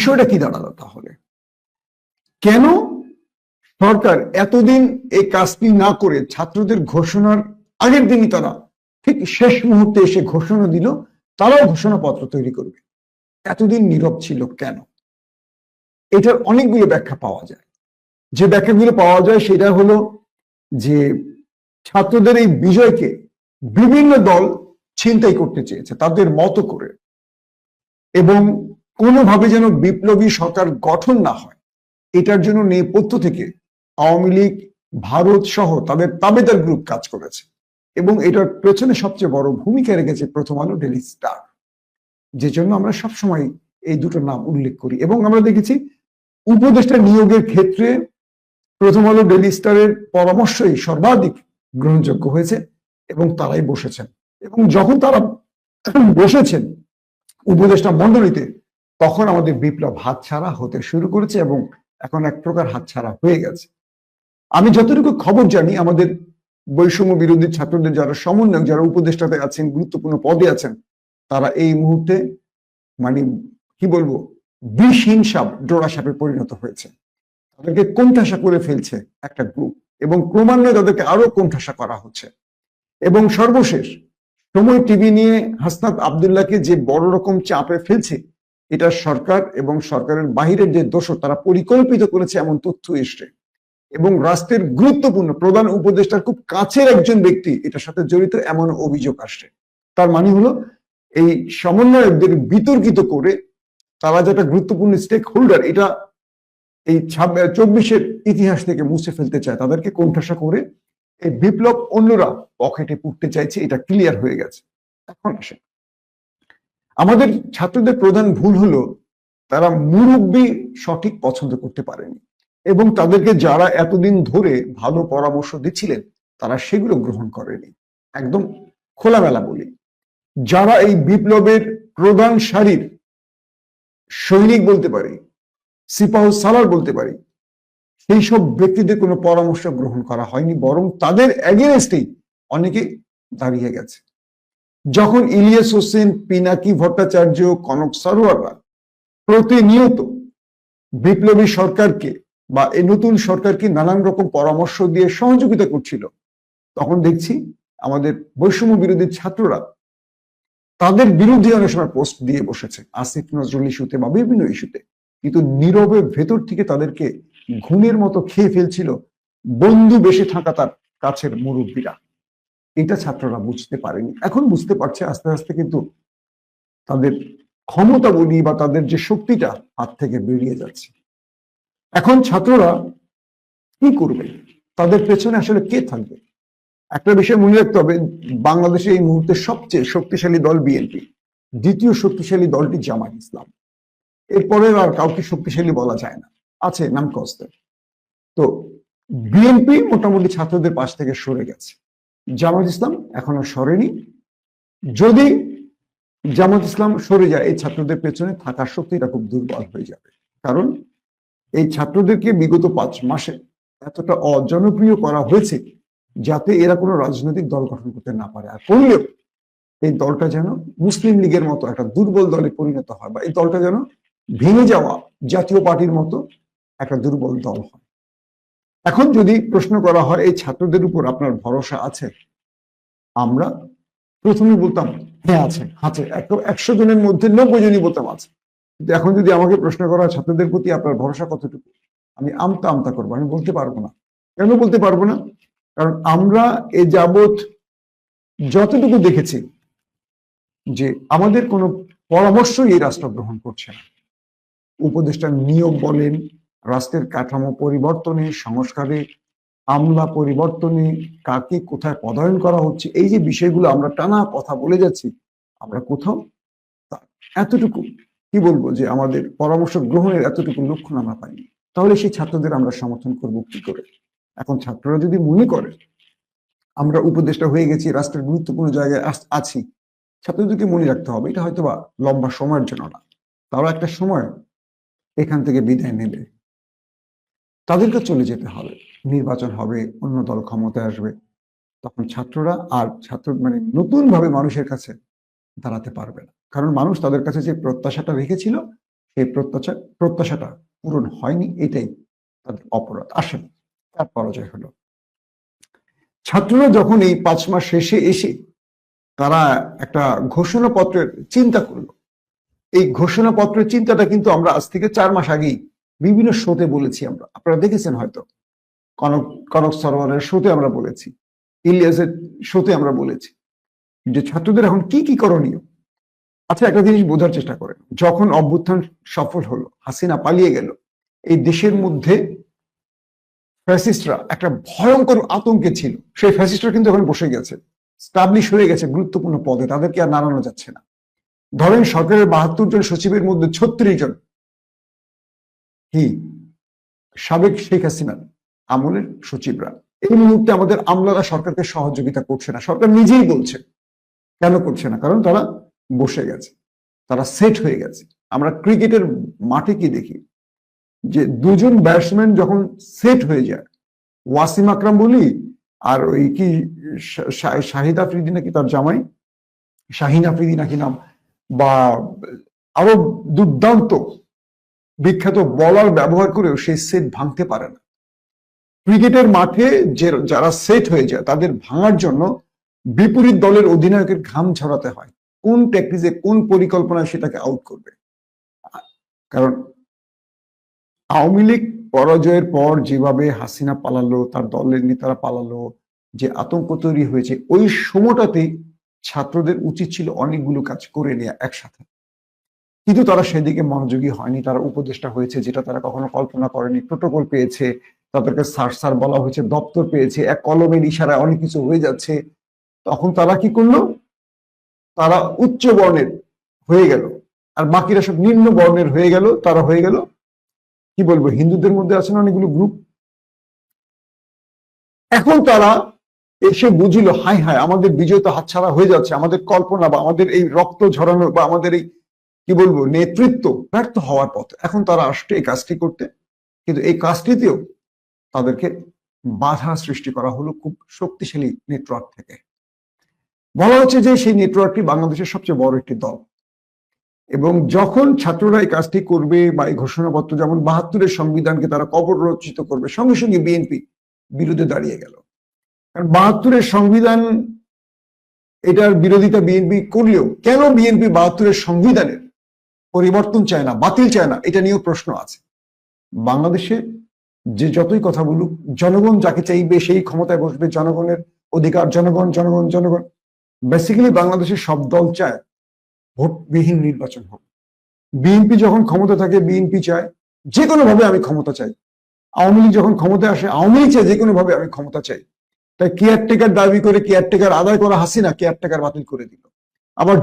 বিষয়টা কি দাঁড়াল তাহলে? কেন সরকার এতদিন এই কাজটি না করে ছাত্রদের ঘোষণার আগের দিনই তারা ঠিক শেষ মুহূর্তে এসে ঘোষণা দিল, তারাও ঘোষণাপত্র তৈরি করবে। এতদিন নীরব ছিল কেন? এটার অনেকগুলো ব্যাখ্যা পাওয়া যায়। যে ব্যাখ্যাগুলো পাওয়া যায় সেটা হলো যে ছাত্রদের এই বিজয়কে বিভিন্ন দল ছিনতাই করতে চেয়েছে, তাদের মতো করে। এবং কোনোভাবে যেন বিপ্লবী সরকার গঠন না হয়, এটার জন্য নেপথ্য থেকে আওয়ামী লীগ, ভারত সহ তাদের তাবেদার গ্রুপ কাজ করেছে এবং এটার পেছনে সবচেয়ে বড় ভূমিকা রেখেছে প্রথম আলো ডেলি স্টার যে জন্য আমরা সবসময় এই দুটো নাম উল্লেখ করি এবং আমরা দেখেছি উপদেষ্টা নিয়োগের ক্ষেত্রে প্রথম আলো ডেলি স্টারের পরামর্শই সর্বাধিক গ্রহণযোগ্য হয়েছে এবং তারাই বসেছেন এবং যখন তারা বসেছেন উপদেষ্টা মন্ডলীতে তখন আমাদের বিপ্লব হাতছাড়া হতে শুরু করেছে এবং এখন এক প্রকার হাতছাড়া হয়ে গেছে। আমি যতটুকু খবর জানি, আমাদের বৈষম্য বিরোধী ছাত্রদের যারা সমন্বয়ক, যারা উপদেষ্টাতে আছেন, গুরুত্বপূর্ণ পদে আছেন, তারা এই মুহূর্তে মানে কি বলব বিষহীন সাপ ডোরা সাপে পরিণত হয়েছে। তাদেরকে কোণঠাসা করে ফেলছে একটা গ্রুপ এবং ক্রমান্বয়ে তাদেরকে আরও কোণঠাসা করা হচ্ছে। এবং সর্বশেষ, সময় টিভি নিয়ে হাসনাত আবদুল্লাহকে যে বড় রকম চাপে ফেলছে এটা সরকার এবং সরকারের বাহিরের যে দোষ তারা পরিকল্পিত করেছে এমন তথ্য এসছে। এবং রাষ্ট্রের গুরুত্বপূর্ণ প্রধান উপদেষ্টার খুব কাছের একজন ব্যক্তি এটার সাথে জড়িত এমন অভিযোগ আসছে। তার মানে হলো, এই সমন্বয়কদের বিতর্কিত করে তারা যেটা গুরুত্বপূর্ণ স্টেক হোল্ডার এটা এই চব্বিশের ইতিহাস থেকে মুছে ফেলতে চায়, তাদেরকে কোণঠাসা করে এই বিপ্লব অন্যরা পকেটে পুড়তে চাইছে, এটা ক্লিয়ার হয়ে গেছে। এখন আসে আমাদের ছাত্রদের প্রধান ভুল হলো তারা মুরব্বী সঠিক পছন্দ করতে পারেনি। এবং তাদেরকে যারা এতদিন ধরে ভালো পরামর্শ দিচ্ছিলেন, তারা সেগুলো গ্রহণ করেনি। একদম খোলামেলা বলি। যারা এই বিপ্লবের প্রধান সারির সৈনিক বলতে পারি, সিপাহ সালার বলতে পারি, সেই সব ব্যক্তিদের কোনো পরামর্শ গ্রহণ করা হয়নি, বরং তাদের এগেনস্টেই অনেকে দাঁড়িয়ে গেছে। যখন ইলিয়াস হোসেন, পিনাকি ভট্টাচার্য, কনক সরোয়াররা প্রতিনিয়ত বিপ্লবী সরকারকে বা এই নতুন সরকারকে নানান রকম পরামর্শ দিয়ে সহযোগিতা করছিল, তখন দেখছি আমাদের বৈষম্য বিরোধী ছাত্ররা তাদের বিরুদ্ধে অনেক সময় পোস্ট দিয়ে বসেছে, আসিফ নজরুল ইস্যুতে বা বিভিন্ন ইস্যুতে। কিন্তু নীরবে ভেতর থেকে তাদেরকে ঘুমের মতো খেয়ে ফেলছিল বন্ধু বেশি থাকা তার কাছের মুরব্বীরা। এটা ছাত্ররা বুঝতে পারেনি। এখন বুঝতে পারছে, আস্তে আস্তে কিন্তু তাদের ক্ষমতা বলি বা তাদের যে শক্তিটা হাত থেকে বেরিয়ে যাচ্ছে। এখন ছাত্ররা কি করবে? তাদের পেছনে আসলে কে থাকবে? একটা বিষয় মনে রাখতে হবে, বাংলাদেশে এই মুহূর্তে সবচেয়ে শক্তিশালী দল বিএনপি। দ্বিতীয় শক্তিশালী দলটি জামাত ইসলাম। এরপরে আর কাউকে শক্তিশালী বলা যায় না। আছে নাম কস্তে। তো বিএনপি মোটামুটি ছাত্রদের পাশ থেকে সরে গেছে। জামাত ইসলাম এখন সরেনি। যদি জামাত ইসলাম সরে যায়, এই ছাত্রদের পেছনে থাকার শক্তিটা খুব দুর্বল হয়ে যাবে। কারণ এই ছাত্রদেরকে বিগত পাঁচ মাসে এতটা অজনপ্রিয় করা হয়েছে যাতে এরা কোনো রাজনৈতিক দল গঠন করতে না পারে। আর করলেও এই দলটা যেন মুসলিম লীগের মতো একটা দুর্বল দলে পরিণত হয় বা এই দলটা যেন ভেঙে যাওয়া জাতীয় পার্টির মতো একটা দুর্বল দল হয়। এখন যদি প্রশ্ন করা হয়, এই ছাত্রদের উপর আপনার ভরসা আছে? আমরা প্রথমে বলতাম হ্যাঁ আছে আছে। একশো জনের মধ্যে নব্বই জনই বলতাম আছে। কিন্তু এখন যদি আমাকে প্রশ্ন করা হয়, ছাত্রদের প্রতি আপনার ভরসা কতটুকু? আমি আমতা আমতা করব, আমি বলতে পারব না। কেন বলতে পারব না? কারণ আমরা এ যাবৎ যতটুকু দেখেছি, যে আমাদের কোনো পরামর্শই এই রাষ্ট্র গ্রহণ করছে না। উপদেষ্টা নিয়োগ বলেন রাষ্ট্রের কাঠামো পরিবর্তনে, সংস্কারে, আমলা পরিবর্তনে কাকে কোথায় পদায়ন করা হচ্ছে, এই যে বিষয়গুলো আমরা টানা কথা বলে যাচ্ছি, আমরা কোথাও এতটুকু কি বলব যে আমাদের পরামর্শ গ্রহণের এতটুকু লক্ষণ আমরা পাইনি। তাহলে সেই ছাত্রদের আমরা সমর্থন করব কি করে? এখন ছাত্ররা যদি মনে করে, আমরা উপদেষ্টা হয়ে গেছি, রাষ্ট্রের গুরুত্বপূর্ণ জায়গায় আছি, ছাত্রদেরকে মনে রাখতে হবে, এটা হয়তো বা লম্বা সময়ের জন্য না। তারা একটা সময় এখান থেকে বিদায় নেবে। তাদেরকে চলে যেতে হবে। নির্বাচন হবে, অন্য দল ক্ষমতায় আসবে। তখন ছাত্ররা আর ছাত্র মানে নতুন ভাবে মানুষের কাছে দাঁড়াতে পারবে না। কারণ মানুষ তাদের কাছে যে প্রত্যাশাটা রেখেছিল, সেই প্রত্যাশা, প্রত্যাশাটা পূরণ হয়নি, এটাই তাদের অপরাধ। আসেন, তার পরাজয় হলো। ছাত্ররা যখন এই পাঁচ মাস শেষে এসে তারা একটা ঘোষণাপত্রের চিন্তা করল। এই ঘোষণাপত্রের চিন্তাটা কিন্তু আমরা আজ থেকে চার মাস আগেই বিভিন্ন শোতে বলেছি আমরা। আপনারা দেখেছেন হয়তো। কনক কনক সরোয়ারের শোতে আমরা বলেছি। ইলিয়াসের শোতে আমরা বলেছি। যে ছাত্রদের এখন কি কি করণীয়? আচ্ছা একটা জিনিস বোঝার চেষ্টা করেন। যখন অভ্যুত্থান সফল হলো, হাসিনা পালিয়ে গেল, এই দেশের মধ্যে ফ্যাসিস্টরা একটা ভয়ঙ্কর আতঙ্কে ছিল। সেই ফ্যাসিস্টরা কিন্তু এখন বসে গেছে। স্টাবলিশ হয়ে গেছে গুরুত্বপূর্ণ পদে। তাদেরকে আর নাড়ানো যাচ্ছে না। ধরেন সরকারের বাহাত্তর জন সচিবের মধ্যে ছত্রিশ জন কি সাবেক শেখ হাসিনার আমলের সচিবরা। এই মুহূর্তে আমাদের আমলারা সরকারকে সহযোগিতা করছে না। সরকার নিজেই বলছে, কেন করছে না? কারণ তারা বসে গেছে, তারা সেট হয়ে গেছে। আমরা ক্রিকেটের মাঠে কি দেখি? যে দুজন ব্যাটসম্যান যখন সেট হয়ে যায়, ওয়াসিম আকরাম বলি আর ওই কি শাহিদ আফ্রিদি নাকি তার জামাই? শাহিন আফ্রিদি নাকি নাম? বা আরও দুর্দান্ত বিখ্যাত বলার ব্যবহার করেও সেই সেট ভাঙতে পারে না। ক্রিকেটের মাঠে যে যারা সেট হয়ে যায়, তাদের ভাঙার জন্য বিপরীত দলের অধিনায়কের ঘাম ঝরাতে হয়। কোন প্র্যাকটিসে কোন পরিকল্পনায় সেটাকে আউট করবে? কারণ আওয়ামী লীগ পরাজয়ের পর যেভাবে হাসিনা পালালো, তার দলের নেতারা পালালো, যে আতঙ্ক তৈরি হয়েছে, ওই সময়টাতেই ছাত্রদের উচিত ছিল অনেকগুলো কাজ করে নেওয়া একসাথে। কিন্তু তারা সেদিকে মনোযোগী হয়নি। তারা উপদেষ্টা হয়েছে যেটা তারা কখনো কল্পনা করেনি। প্রোটোকল পেয়েছে, তাদেরকে স্যার স্যার বলা হয়েছে, দপ্তর পেয়েছে, এক কলমের ইশারায় অনেক কিছু হয়ে যাচ্ছে। তখন তারা কি করল? তারা উচ্চ বর্ণের হয়ে গেল। আর বাকিরা সব নিম্ন বর্ণের হয়ে গেল, তারা হয়ে গেল। কি বলব, হিন্দুদের মধ্যে আছে না অনেকগুলো গ্রুপ এখন তারা এসে বুঝিল হাই হাই আমাদের বিজয় তো হাতছাড়া হয়ে যাচ্ছে। আমাদের কল্পনা বা আমাদের এই রক্ত ঝরানো বা আমাদের এই কি বলব, নেতৃত্ব ব্যর্থ হওয়ার পথ। এখন তারা আসছে এই কাজটি করতে, কিন্তু এই কাজটিতেও তাদেরকে বাধা সৃষ্টি করা হলো খুব শক্তিশালী নেটওয়ার্ক থেকে। বলা হচ্ছে যে সেই নেটওয়ার্কটি বাংলাদেশের সবচেয়ে বড় একটি দল। এবং যখন ছাত্ররা এই কাজটি করবে বা এই ঘোষণাপত্র যেমন বাহাত্তরের সংবিধানকে তারা কবর রচিত করবে, সঙ্গে সঙ্গে বিএনপি বিরুদ্ধে দাঁড়িয়ে গেল। কারণ বাহাত্তরের সংবিধান, এটার বিরোধিতা বিএনপি করলেও কেন বিএনপি বাহাত্তরের সংবিধানের পরিবর্তন চায় না, বাতিল চায় না, এটা নিয়েও প্রশ্ন আছে। বাংলাদেশে যে যতই কথা বলুক, জনগণ যাকে চাইবে সেই ক্ষমতায় বসবে, জনগণের অধিকার, জনগণ জনগণ জনগণ। বেসিক্যালি বাংলাদেশের সব দল চায় ভোটবিহীন নির্বাচন হোক। বিএনপি যখন ক্ষমতা থাকে, বিএনপি চায় যে ভাবে আমি ক্ষমতা চাই। আওয়ামী লীগ যখন ক্ষমতায় আসে, আওয়ামী লীগ চায় যে ভাবে আমি ক্ষমতা চাই। তাই কেয়ারটেকার দাবি করে কেয়ারটেকার আদায় করা হাসিনা কেয়ারটেকার বাতিল করে দিল। আবার